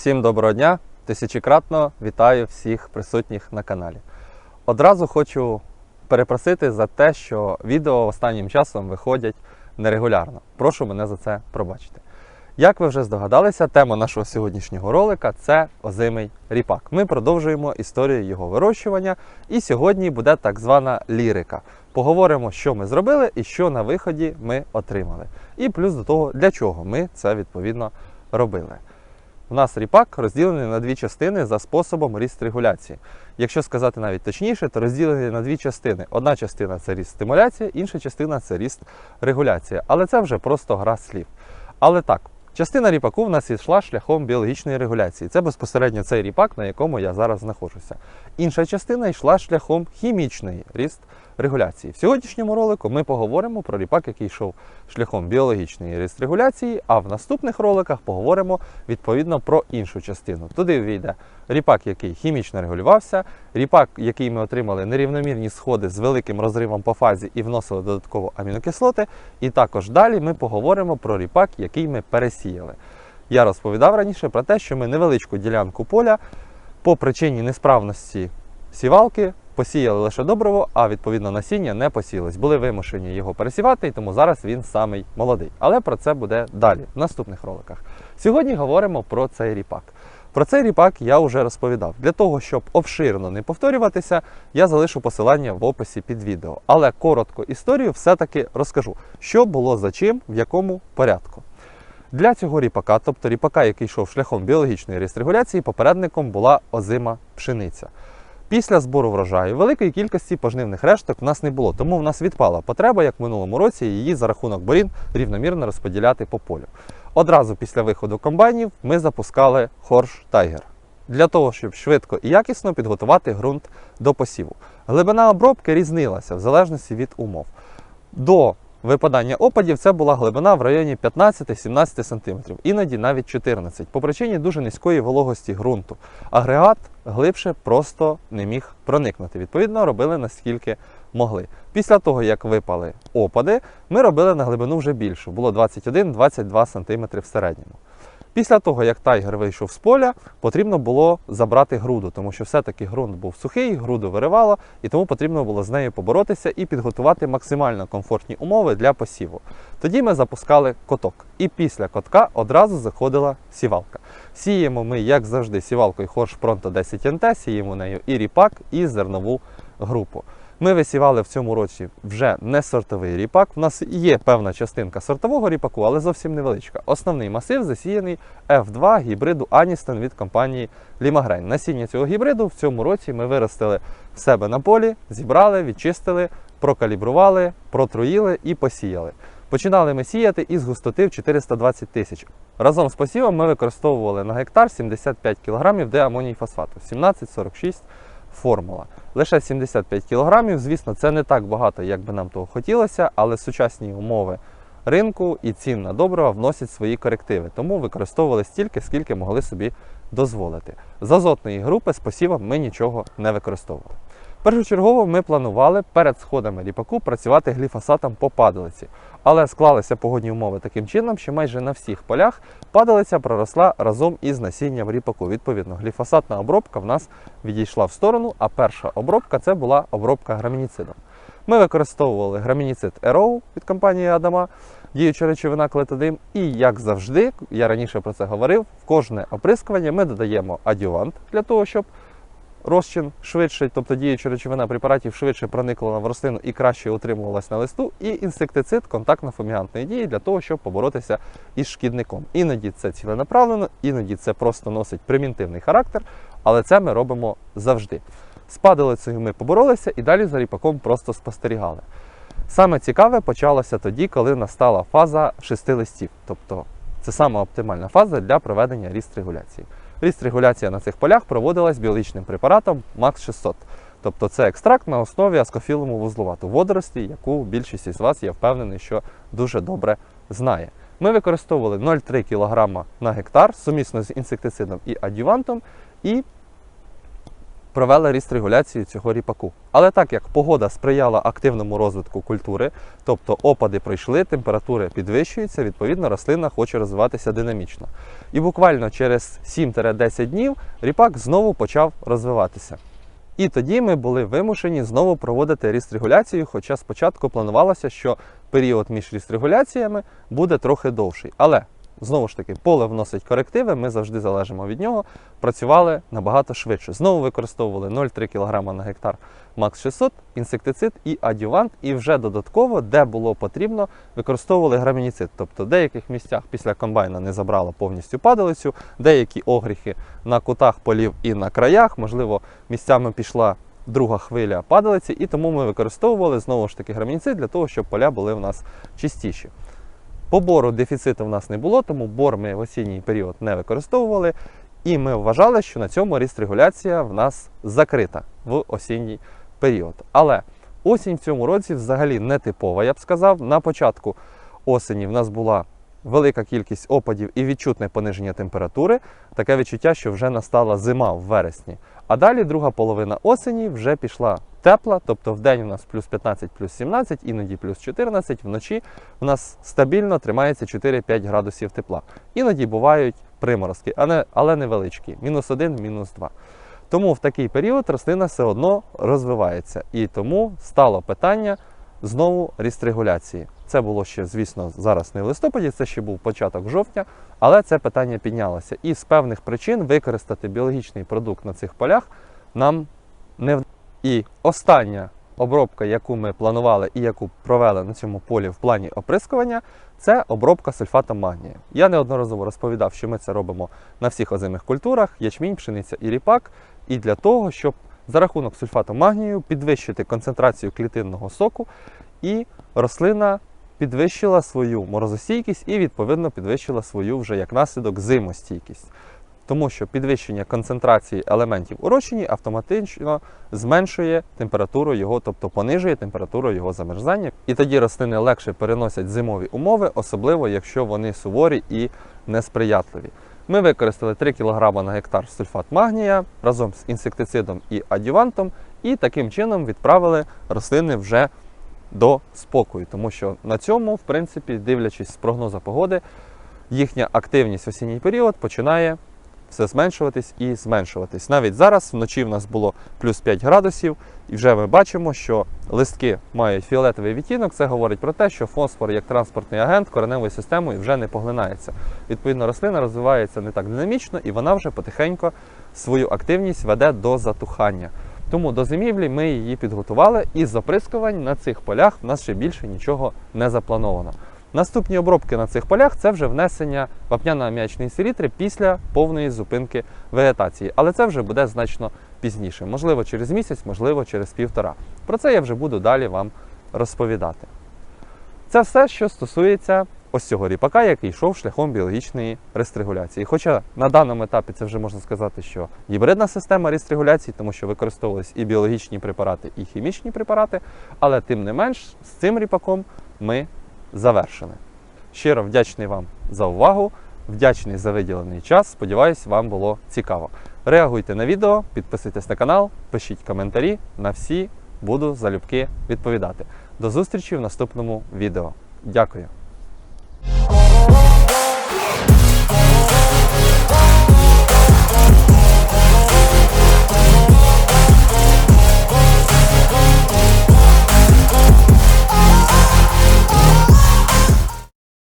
Всім доброго дня! Тисячекратно вітаю всіх присутніх на каналі. Одразу хочу перепросити за те, що відео останнім часом виходять нерегулярно. Прошу мене за це пробачити. Як ви вже здогадалися, тема нашого сьогоднішнього ролика це озимий ріпак. Ми продовжуємо історію його вирощування, і сьогодні буде так звана лірика. Поговоримо, що ми зробили і що на виході ми отримали. І плюс до того, для чого ми це відповідно робили. У нас ріпак розділений на дві частини за способом ріст регуляції. Якщо сказати навіть точніше, то розділений на дві частини. Одна частина це ріст стимуляція, інша частина це ріст регуляція. Але це вже просто гра слів. Але так, частина ріпаку в нас йшла шляхом біологічної регуляції. Це безпосередньо цей ріпак, на якому я зараз знаходжуся. Інша частина йшла шляхом хімічної ріст регуляції. В сьогоднішньому ролику ми поговоримо про ріпак, який йшов шляхом біологічної ріст регуляції, а в наступних роликах поговоримо відповідно про іншу частину. Туди війде ріпак, який хімічно регулювався, ріпак, який ми отримали нерівномірні сходи з великим розривом по фазі і вносили додатково амінокислоти. І також далі ми поговоримо про ріпак, який ми пересіяли. Я розповідав раніше про те, що ми невеличку ділянку поля по причині несправності сівалки посіяли лише добриво, а відповідно насіння не посіялось. Були вимушені його пересівати, і тому зараз він самий молодий. Але про це буде далі, в наступних роликах. Сьогодні говоримо про цей ріпак. Про цей ріпак я вже розповідав. Для того, щоб обширно не повторюватися, я залишу посилання в описі під відео. Але коротко історію все-таки розкажу, що було за чим, в якому порядку. Для цього ріпака, тобто ріпака, який йшов шляхом біологічної регуляції, попередником була озима пшениця. Після збору врожаю великої кількості пожнивних решток в нас не було, тому в нас відпала потреба, як в минулому році, її за рахунок борін рівномірно розподіляти по полю. Одразу після виходу комбайнів ми запускали хорш тайгер для того, щоб швидко і якісно підготувати ґрунт до посіву. Глибина обробки різнилася в залежності від умов. До випадання опадів це була глибина в районі 15-17 см, іноді навіть 14 по причині дуже низької вологості ґрунту. Агрегат глибше просто не міг проникнути. Відповідно, робили наскільки могли. Після того, як випали опади, ми робили на глибину вже більшу. Було 21-22 см в середньому. Після того, як тайгер вийшов з поля, потрібно було забрати груду, тому що все-таки ґрунт був сухий, груду виривало, і тому потрібно було з нею поборотися і підготувати максимально комфортні умови для посіву. Тоді ми запускали коток, і після котка одразу заходила сівалка. Сіємо ми, як завжди, сівалкою Хорш Pronto 10 NT, сіємо нею і ріпак, і зернову групу. Ми висівали в цьому році вже не сортовий ріпак. У нас є певна частинка сортового ріпаку, але зовсім невеличка. Основний масив засіяний F2 гібриду Аністон від компанії Лімагрейн. Насіння цього гібриду в цьому році ми виростили в себе на полі, зібрали, відчистили, прокалібрували, протруїли і посіяли. Починали ми сіяти із густоти в 420 тисяч. Разом з посівом ми використовували на гектар 75 кг деамоній фосфату 1746 формула. Лише 75 кг, звісно, це не так багато, як би нам того хотілося, але сучасні умови ринку і цін на добрива вносять свої корективи, тому використовували стільки, скільки могли собі дозволити. З азотної групи з посівом ми нічого не використовували. Першочергово ми планували перед сходами ріпаку працювати гліфосатом по падалиці, але склалися погодні умови таким чином, що майже на всіх полях падалиця проросла разом із насінням ріпаку. Відповідно, гліфосатна обробка в нас відійшла в сторону, а перша обробка це була обробка грамініцидом. Ми використовували грамініцид Ероу від компанії Адама, діюча речовина клетодим. І як завжди, я раніше про це говорив, в кожне оприскування ми додаємо адювант для того, щоб розчин швидше, тобто діюча речовина препаратів швидше проникла в рослину і краще утримувалась на листу, і інсектицид контактно-фумігантної дії для того, щоб поборотися із шкідником. Іноді це ціленаправлено, іноді це просто носить примітивний характер, але це ми робимо завжди. З падалицею ми поборолися і далі за ріпаком просто спостерігали. Саме цікаве почалося тоді, коли настала фаза шести листів, тобто це сама оптимальна фаза для проведення ріст регуляції. Ріст регуляція на цих полях проводилась біологічним препаратом МАКС 600. Тобто це екстракт на основі аскофілуму вузловату водорості, яку більшість із вас, я впевнений, що дуже добре знає. Ми використовували 0,3 кг на гектар сумісно з інсектицидом і адювантом, і провели ріст регуляції цього ріпаку. Але так як погода сприяла активному розвитку культури, тобто опади пройшли, температури підвищуються, відповідно, рослина хоче розвиватися динамічно. І буквально через 7-10 днів ріпак знову почав розвиватися. І тоді ми були вимушені знову проводити ріст регуляцію, хоча спочатку планувалося, що період між ріст регуляціями буде трохи довший. Але знову ж таки, поле вносить корективи, ми завжди залежимо від нього. Працювали набагато швидше. Знову використовували 0,3 кг на гектар Макс 600, інсектицид і адювант, і вже додатково, де було потрібно, використовували грамініцид. Тобто в деяких місцях після комбайна не забрало повністю падалицю, деякі огріхи на кутах полів і на краях, можливо, місцями пішла друга хвиля падалиці, і тому ми використовували знову ж таки грамініцид для того, щоб поля були в нас чистіші. По бору дефіциту в нас не було, тому бор ми в осінній період не використовували. І ми вважали, що на цьому ріст-регуляція в нас закрита в осінній період. Але осінь в цьому році взагалі не типова, я б сказав. На початку осені в нас була велика кількість опадів і відчутне пониження температури. Таке відчуття, що вже настала зима в вересні. А далі друга половина осені вже пішла тепла, тобто в день у нас плюс 15, плюс 17, іноді плюс 14, вночі в нас стабільно тримається 4-5 градусів тепла. Іноді бувають приморозки, але невеличкі, мінус 1, мінус 2. Тому в такий період рослина все одно розвивається. І тому стало питання знову рістрегуляції. Це було ще, звісно, зараз не в листопаді, це ще був початок жовтня, але це питання піднялося. І з певних причин використати біологічний продукт на цих полях нам не вдалося. І остання обробка, яку ми планували і яку провели на цьому полі в плані оприскування, це обробка сульфатом магнія. Я неодноразово розповідав, що ми це робимо на всіх озимих культурах: ячмінь, пшениця і ріпак. І для того, щоб за рахунок сульфату магнію підвищити концентрацію клітинного соку, і рослина підвищила свою морозостійкість і, відповідно, підвищила свою вже як наслідок зимостійкість. Тому що підвищення концентрації елементів у розчині автоматично зменшує температуру його, тобто понижує температуру його замерзання. І тоді рослини легше переносять зимові умови, особливо якщо вони суворі і несприятливі. Ми використали 3 кг на гектар сульфат магнія разом з інсектицидом і адювантом, і таким чином відправили рослини вже до спокою, тому що на цьому, в принципі, дивлячись з прогнозу погоди, їхня активність в осінній період починає все зменшуватись і зменшуватись. Навіть зараз вночі в нас було плюс 5 градусів, і вже ми бачимо, що листки мають фіолетовий відтінок. Це говорить про те, що фосфор як транспортний агент кореневою системою вже не поглинається. Відповідно, рослина розвивається не так динамічно, і вона вже потихеньку свою активність веде до затухання. Тому до зимівлі ми її підготували, і з оприскувань на цих полях в нас ще більше нічого не заплановано. Наступні обробки на цих полях це вже внесення вапняно-аміачної селітри після повної зупинки вегетації. Але це вже буде значно пізніше. Можливо, через місяць, можливо, через півтора. Про це я вже буду далі вам розповідати. Це все, що стосується ось цього ріпака, який йшов шляхом біологічної рестрегуляції. Хоча на даному етапі це вже можна сказати, що гібридна система рестрегуляції, тому що використовувались і біологічні препарати, і хімічні препарати, але тим не менш з цим ріпаком ми завершені. Щиро вдячний вам за увагу, вдячний за виділений час. Сподіваюсь, вам було цікаво. Реагуйте на відео, підписуйтесь на канал, пишіть коментарі. На всі буду залюбки відповідати. До зустрічі в наступному відео. Дякую.